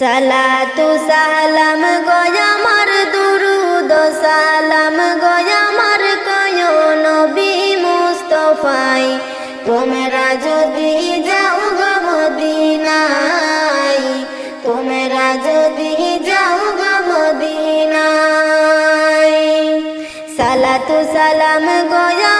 সালাতু সালাম গয়ামার দুরুদ, সালাম গয়ামার কয় নবী মুস্তফাই। তোমরা যদি যাও গো মদিনায় তোমরা যদি যাও গো মদিনায়। সালাতু সালাম গয়ামার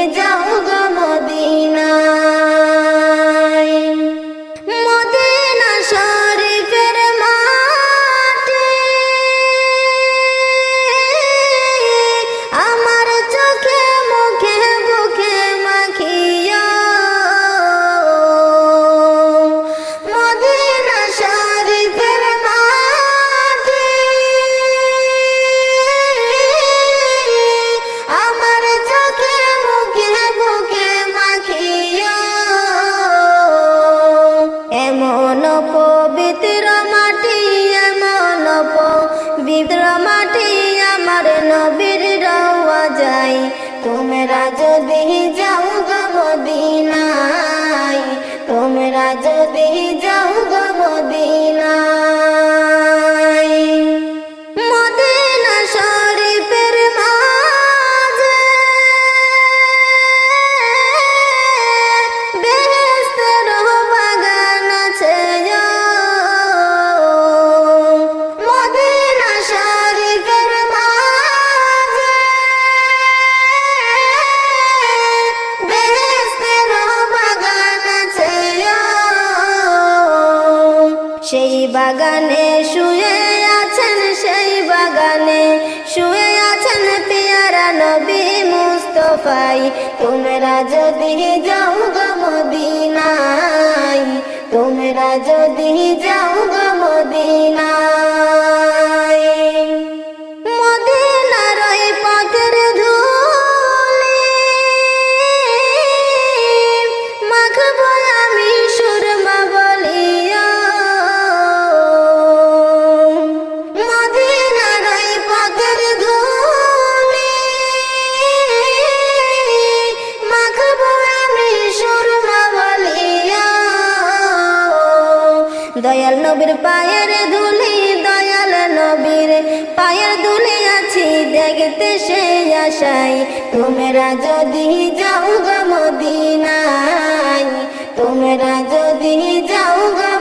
তোমরা বাগানে শুয়ে আছেন সেই বাগানে। শুয়ে আছেন পিয়ারা নবী মুস্তফাই। তোমরা যদি যাও গো মদিনায়, তোমরা যদি যাও গো দয়াল নবীর পায়ের ধুলি, দয়াল নবীর পায়ের ধুলি আছি, দেখতে সে আশাই তোমরা যদি যাও গো তোমরা যদি যাও গো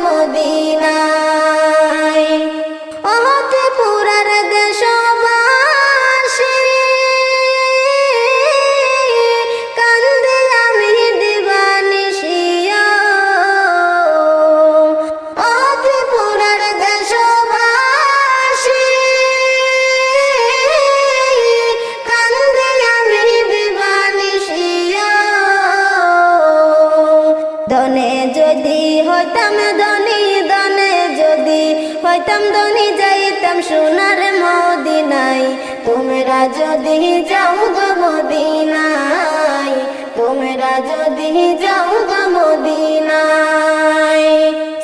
হইতাম ধনী ধনে, যদি হইতাম ধনী যাইতাম সোনার মদিনাই তোমরা যদি যাও গো মদিনাই তোমরা যদি যাও গো মদিনাই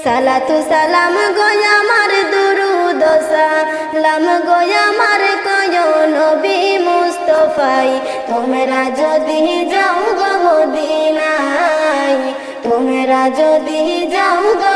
সালাতু সালাম গয়ামার দুরুদ সালাম গয়ামার কয় নবী মুস্তফাই। তোমরা যদি যাও গো মদিনায় তোমরা যদি যাও গো মদিনায়